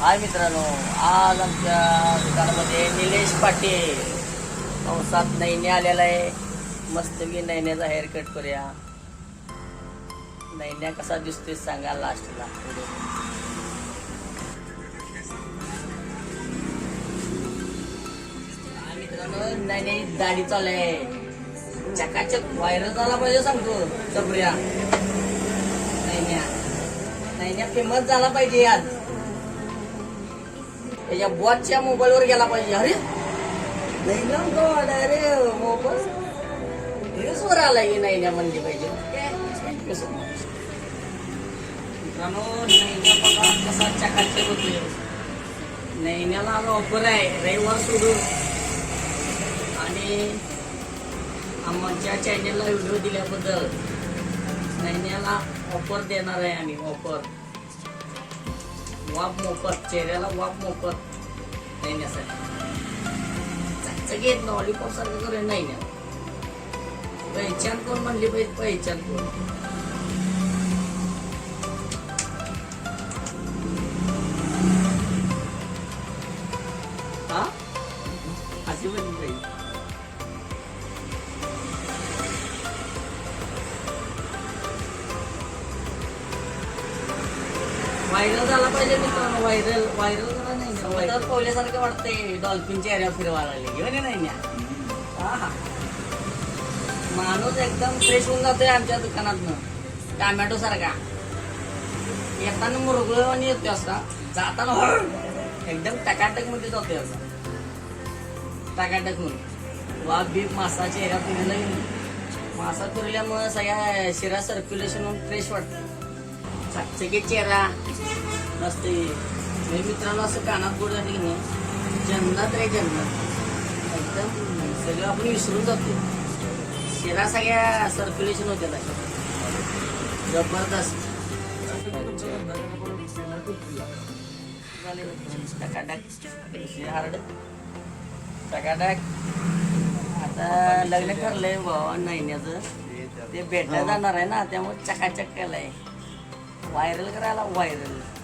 हाय मित्रांनो आज आमच्या दुकानामध्ये निलेश पाटील. कंसात नैने आलेला आहे. मस्त मी नैन्याचा हेअर कट करूया. नैन्या कसा दिसतोय सांगा लास्टला मित्रांनो नैन्याची दाढी चालू आहे. चकाचक व्हायरल झाला पाहिजे सांगतो. चपऱ्या नैन्या. नैन्या फेमस झाला पाहिजे आज. त्याच्या बॉसच्या मोबाईलवर गेला पाहिजे. अरे नैन्या गॉड अरे मोबाईल. न्यूजवर आला की नैन्या म्हणली पाहिजे? Thank you so मित्रांनो नैन्या बघा कसा चकाचक होतोय. नैन्याला आज ऑफर आहे. रविवार सोडून आणि आमच्या चॅनेलला व्हिडिओ दिल्याबद्दल नैन्याला ऑफर देणार आहे आम्ही ऑफर वाप मोफत चेहऱ्याला वाप मोफत. देण्यासाठी चकचकीत लॉलीपॉप सारखं करेल नैन्या पहिचान कोण म्हणली पाहिजे? पहिचान कोण? व्हायरल झाला पाहिजे मित्रांनो व्हायरल व्हायरल झाला नाही तर पहिल्यासारखं वाटतंय डॉल्फिन चेहऱ्या फिरवायला लागले. घेऊन नाही ना हा हा माणूस एकदम फ्रेश होऊन जातोय आमच्या दुकानातनं. टॅमॅटो सारखा. येताना मुरगळ आणि येतोय असा. जाताना एकदम टकाटकमध्ये जातोय असा. टकाटक म्हणून. वाघ बीप मासा चेहरा फिरला मासा फिरल्यामुळे सगळ्या शिरा सर्क्युलेशन होऊन फ्रेश वाटतं चकचकीत चेहरा? मस्त. मी मित्रांनो असं कानात गोड झाली की नाही जन्नत रे जन्नत एकदम सगळं आपण विसरून जातो. शिरा सगळ्या सर्क्युलेशन होते जबरदस्त. हार्ड टकाटक. आता लग्न ठरलंय भावा नैन्याचं. ते भेटलं जाणार आहे ना त्यामुळे चकाचक केलंय. व्हायरल करायला व्हायरल